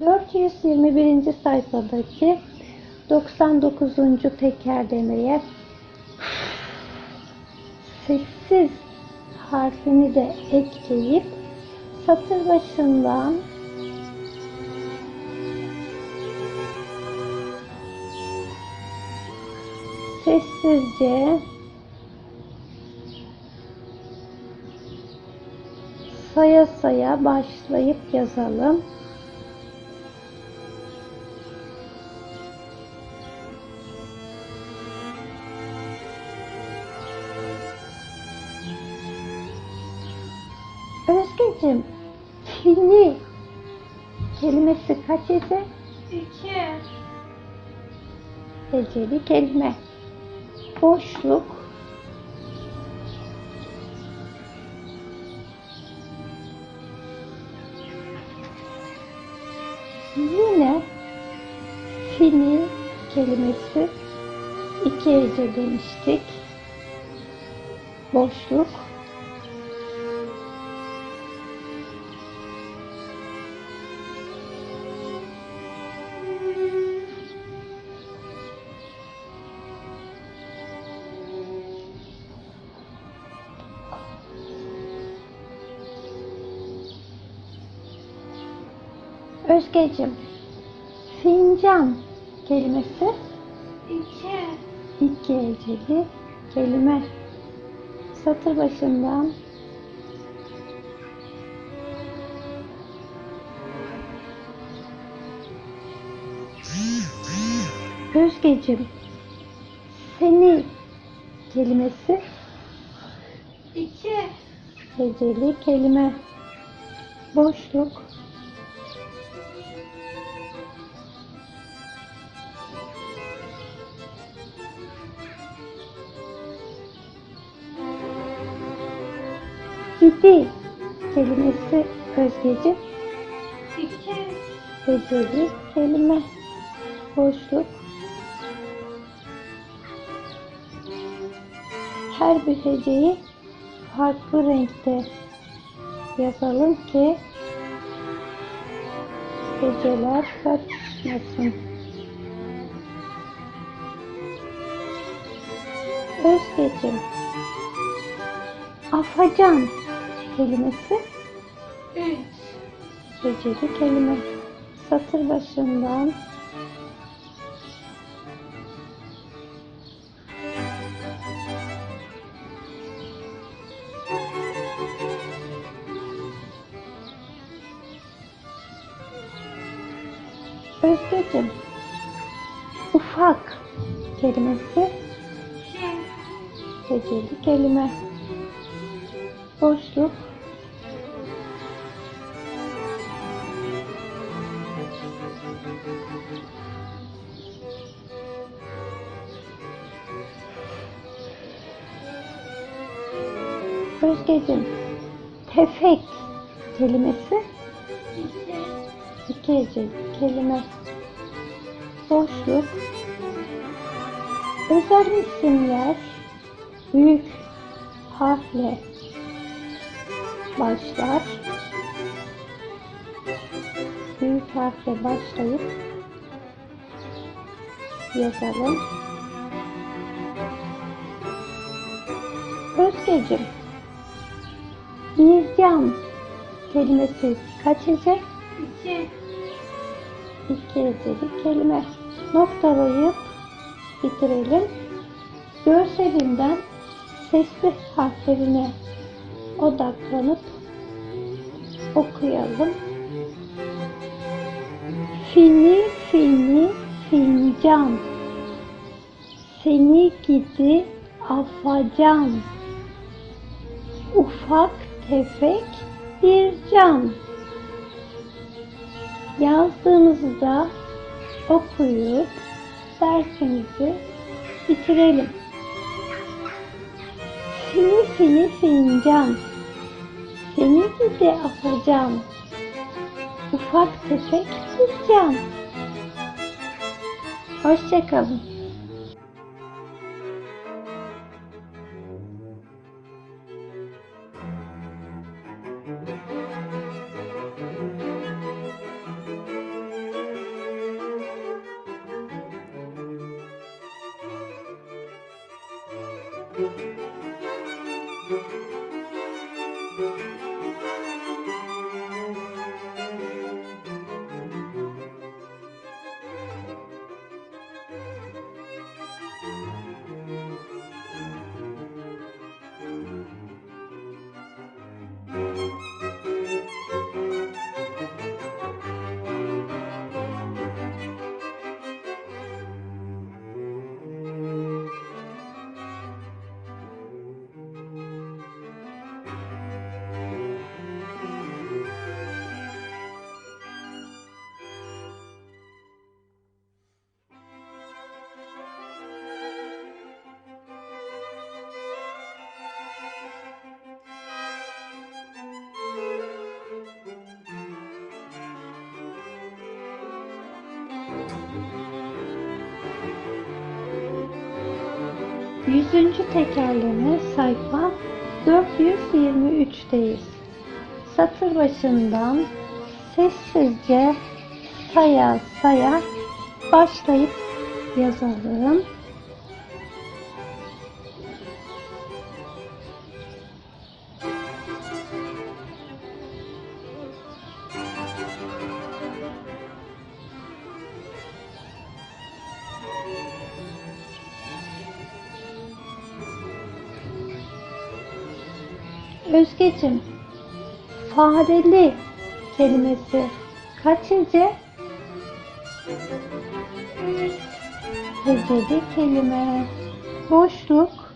421. sayfadaki 99. tekerlemeye sessiz harfini de ekleyip satır başından sessizce saya saya başlayıp yazalım. Kelimesi kaç ece? İki. Eceli kelime. Boşluk. Yine fini kelimesi iki ece demiştik. Boşluk. Özgeciğim, fincan kelimesi İki. iki eceli kelime. Satır başından Özgeciğim, seni kelimesi İki. eceli kelime. Boşluk. Gidi kelimesi özgeci, eceli kelime. Boşluk. Her bir heceyi farklı renkte yazalım ki heceler karışmasın. Özgeciğim, afacan kelimesi Üç. heceli kelime. Satır başından Özgeciğim, ufak kelimesi İki. heceli kelime. Özgeciğim, tefek kelimesi İki. kelime. Boşluk. Özel isimler büyük harfle başlar. Büyük harfle başlayıp yazalım. Özgeciğim, Bircan kelimesi kaç hece? İki. İki heceli kelime. Noktalayıp bitirelim. Görselinden sesli harflerine odaklanıp okuyalım. Fini fini fincan Seni gidi afacan Ufak tefek bir can Yazdığımızda okuyup dersimizi bitirelim. Fini fini fincan, seni gidi afacan, ufak tefek bir can. Hoşçakalın. Yüzüncü tekerleme sayfa 423'teyiz. Satır başından sessizce saya saya başlayıp yazalım. Fareli kelimesi kaç hece? Üç. Heceli kelime. Boşluk.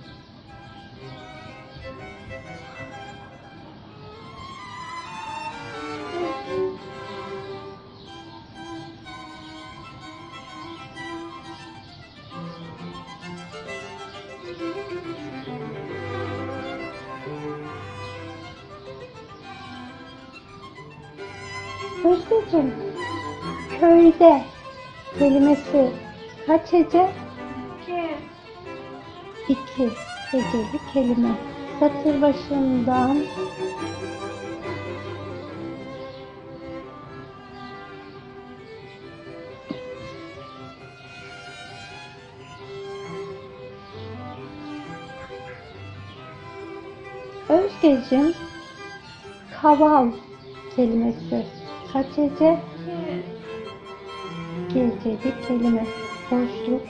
Kelimesi kaç hece? İki. İki heceli kelime. Satır başından Özgeciğim kaval kelimesi kaç hece? Geceli kelime. Boşluk.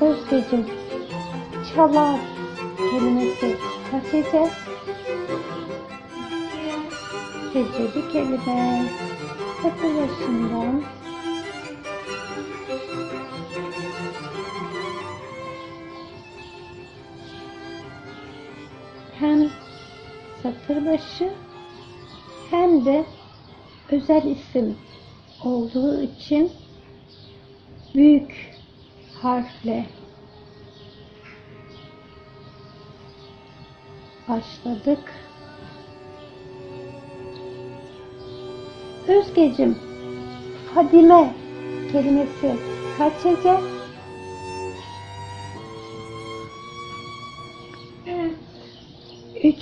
Özgeciğim çalar kelimesi kaç hece? İki. Heceli kelime. Satır başından satır başı hem de özel isim olduğu için büyük harfle başladık. Özgecim, Fadime kelimesi kaç?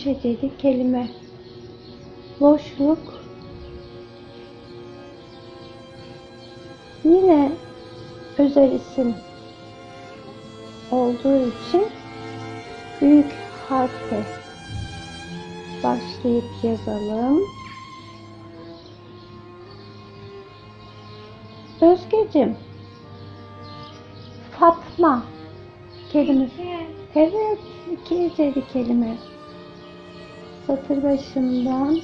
Üç heceli kelime. Boşluk. Yine özel isim olduğu için büyük harfle başlayıp yazalım. Özgecim, Fatma kelimesi. Evet, iki heceli kelime. Satır başından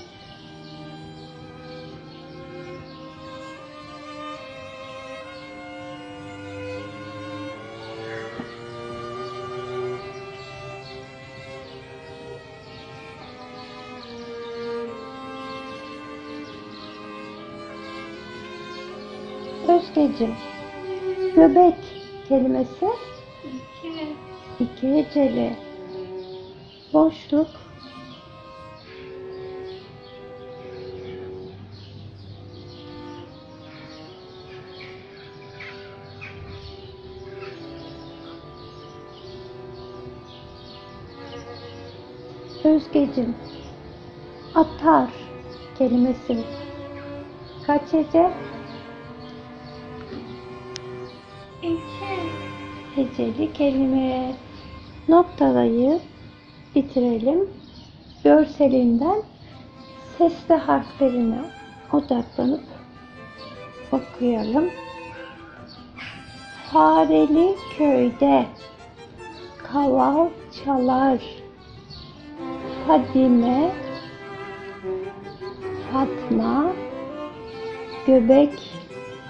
Özgecim, göbek kelimesi İki. iki heceli. Boşluk Özgecim. Atar kelimesi. Kaç hece? İki. Heceli kelime. Noktalayıp bitirelim. Görselinden sesli harflerine odaklanıp okuyalım. Fareli köyde kaval çalar. Fadime Fatma göbek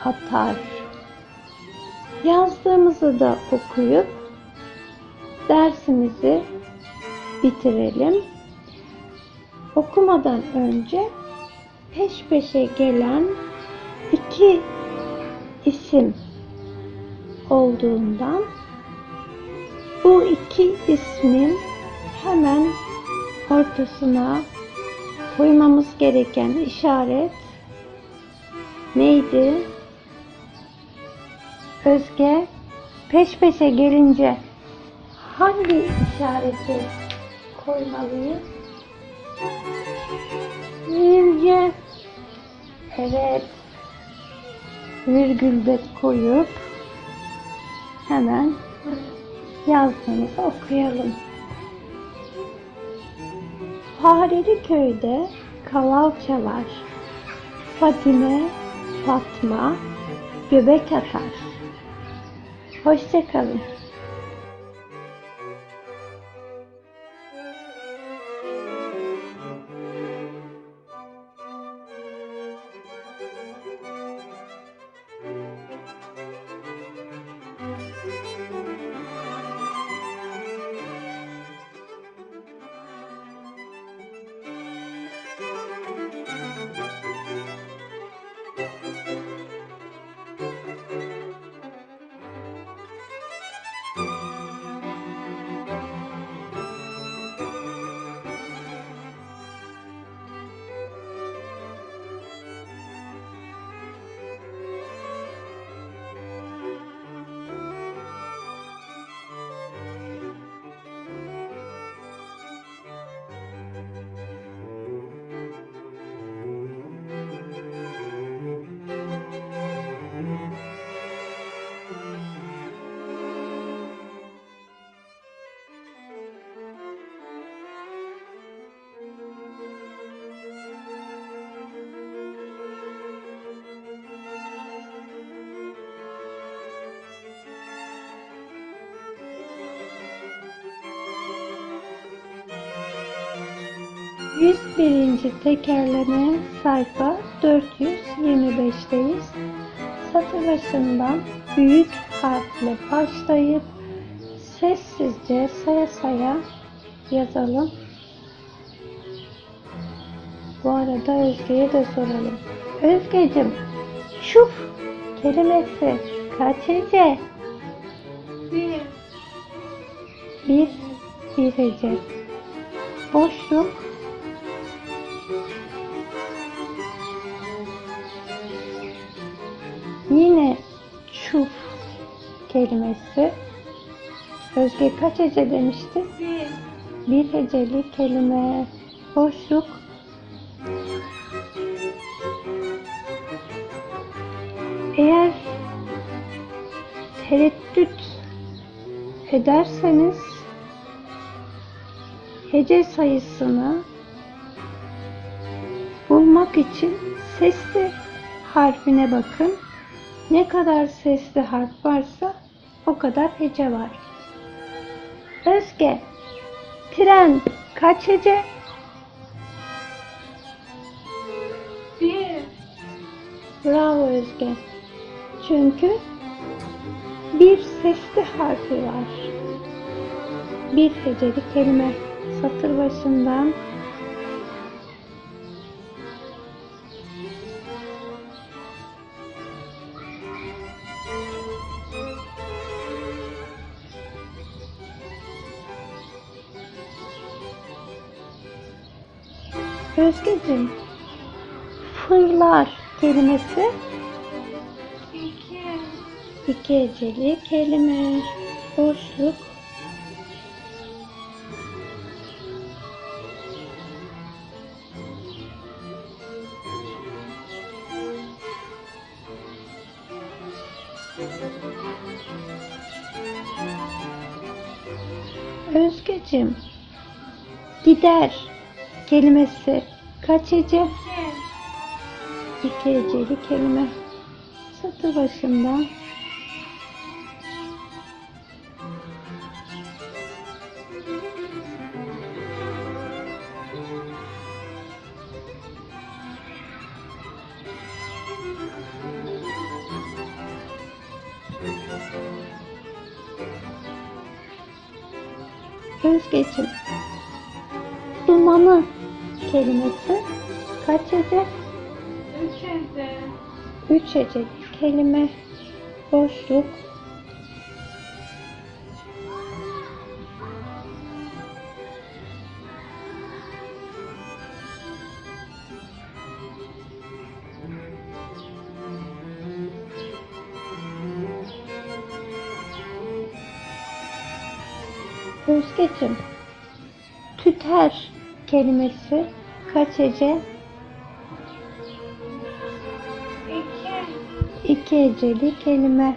atar. Yazdığımızı da okuyup dersimizi bitirelim. Okumadan önce peş peşe gelen iki isim olduğundan bu iki ismin hemen ortasına koymamız gereken işaret neydi? Özge peş peşe gelince hangi işareti koymalıyız? Virgül. Evet. Virgül de koyup hemen yazdığımızı okuyalım. Fareli köyde kaval çalar. Fatime, Fatma göbek atar. Hoşçakalın. Yüz birinci tekerleme sayfa 425'teyiz. Satır başından büyük harfle başlayıp sessizce saya saya yazalım. Bu arada Özge'ye de soralım. Özge'cim, şuf kelimesi kaç hece? Bir. Bir, bir hece. Boşluk kelimesi. Özge kaç hece demişti? Bir. Bir heceli kelime. Boşluk. Eğer tereddüt ederseniz hece sayısını bulmak için sesli harfine bakın. Ne kadar sesli harf varsa o kadar hece var. Özge, tren kaç hece? Bir. Bravo Özge. Çünkü bir sesli harfi var. Bir heceli kelime. Satır başından Deniz'cim fırlar kelimesi. İki eceli kelime. Boşluk. Özgecim gider kelimesi kaç hece? İki. Heceli kelime. Satır başında. Özgeciğim, dumanı kelimesi kaç hece? Üç evde. Üç heceli kelime boşluk Özgeciğim, tüter kelimesi kaç hece? İki. Kelime.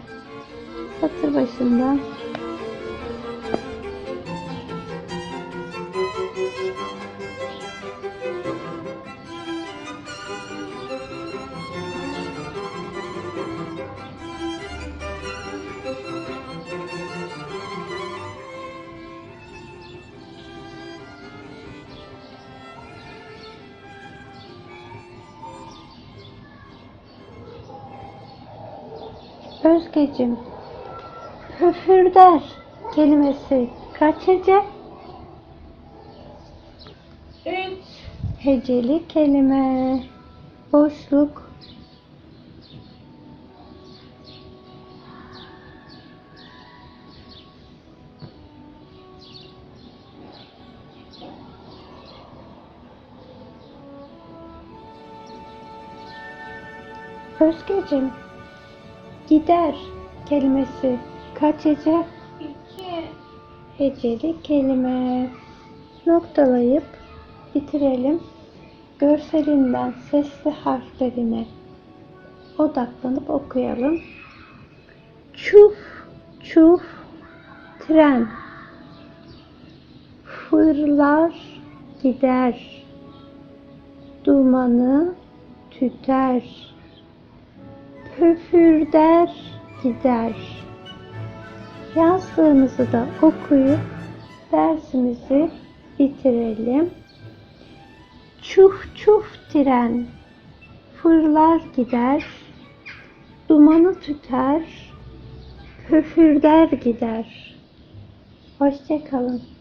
Satır başında. Püfürder kelimesi kaç hece? Üç. Heceli kelime. Boşluk. Özgeciğim, gider kelimesi kaç hece? İki. heceli kelime. Noktalayıp bitirelim. Görselinden sesli harflerine odaklanıp okuyalım. Çuf, çuf, tren. Fırlar, gider. Dumanı tüter. Püfürder, gider. Yazdığımızı da okuyup dersimizi bitirelim. Çuf çuf tren fırlar gider, dumanı tüter, püfürder gider. Hoşçakalın.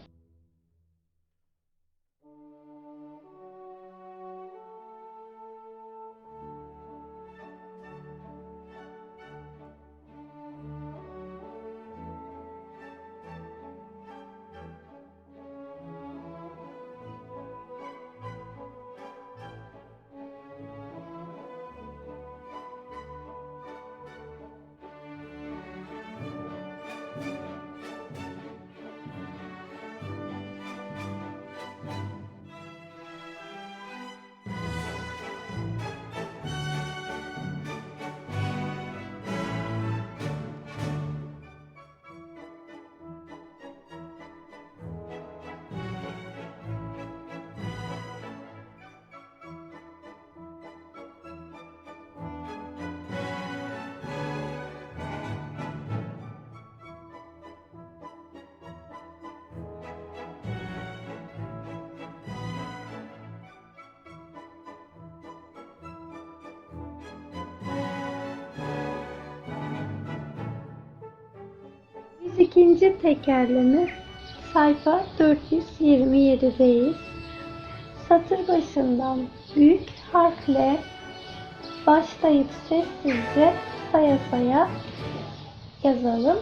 İkinci tekerleme sayfa 427'deyiz. Satır başından büyük harfle başlayıp sessizce saya saya yazalım.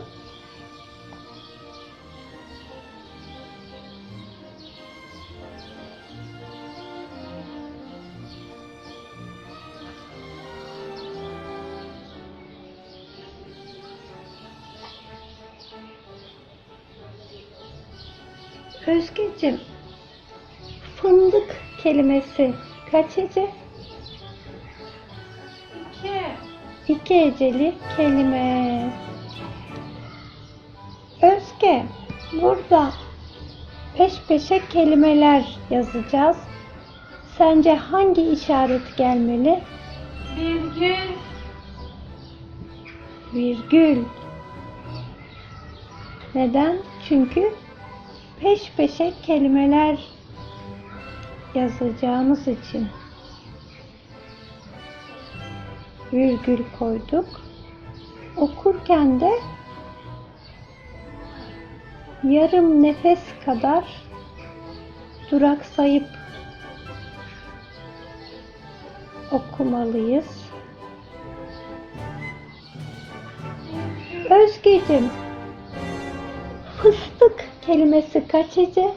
Kelimesi kaç hece? İki. iki heceli kelime. Özge, burada peş peşe kelimeler yazacağız. Sence hangi işaret gelmeli? Virgül. Virgül. Neden? Çünkü peş peşe kelimeler yazacağımız için virgül koyduk. Okurken de yarım nefes kadar duraksayıp okumalıyız. Özgeciğim, fıstık kelimesi kaç? İki.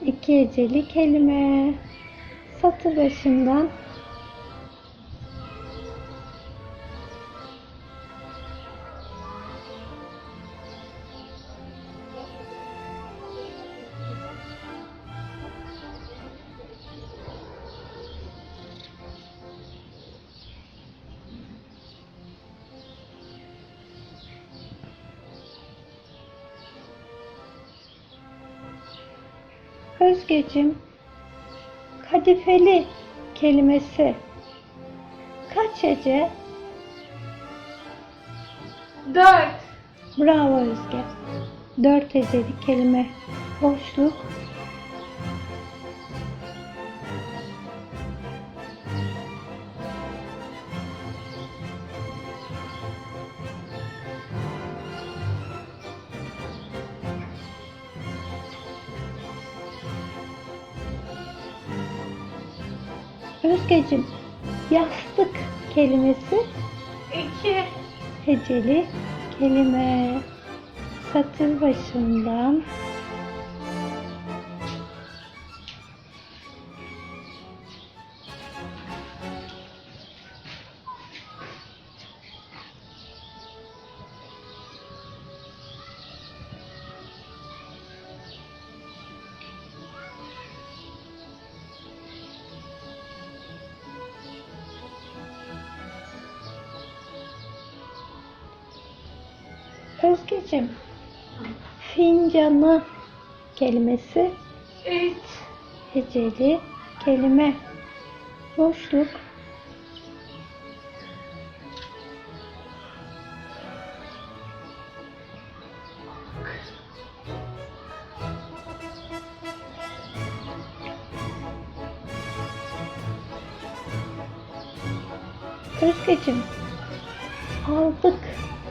İki heceli kelime. Satır başından Özgeciğim, kadifeli kelimesi kaç hece? Dört. Bravo Özge. Dört heceli kelime. Boşluk. Özgeciğim, yastık kelimesi İki. heceli kelime satır başından fincanı kelimesi Üç. heceli kelime boşluk Özgeciğim aldık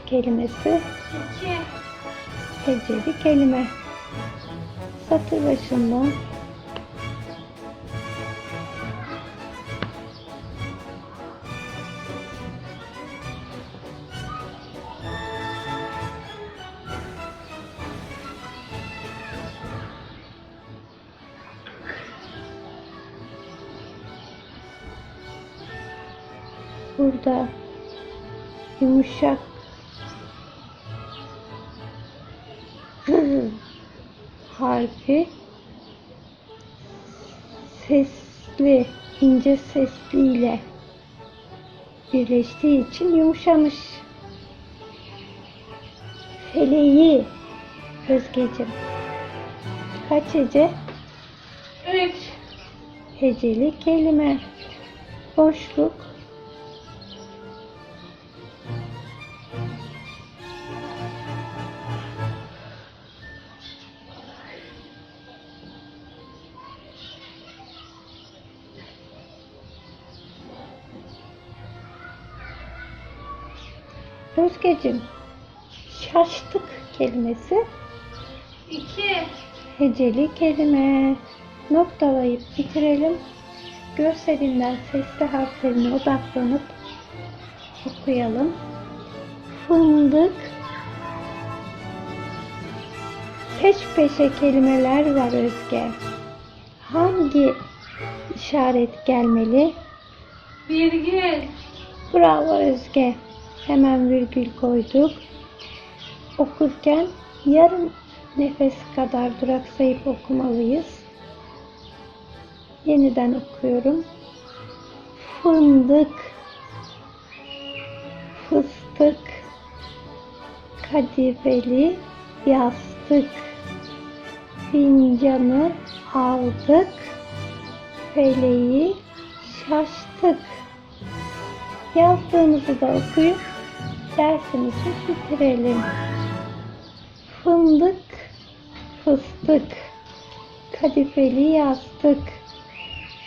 kelimesi İki. Heceli kelime. Satır başından sesli, ince sesliyle birleştiği için yumuşamış. Feleği Özgeciğim. Kaç hece? Üç. Heceli kelime. Boşluk. Kelimesi İki. heceli kelime. Noktalayıp bitirelim. Görselinden sesli harflerine odaklanıp okuyalım. Fındık. Peş peşe kelimeler var Özge. Hangi işaret gelmeli? Virgül. Bravo Özge. Hemen virgül koyduk. Okurken yarım nefes kadar duraksayıp okumalıyız. Yeniden okuyorum. Fındık. fıstık, kadifeli yastık, fincanı aldık, feleği şaştık. Yazdığımızı da okuyup dersimizi bitirelim. Fındık, fıstık, kadifeli yastık,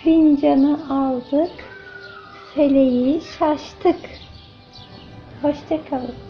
fincanı aldık, feleği şaştık. Hoşçakalın.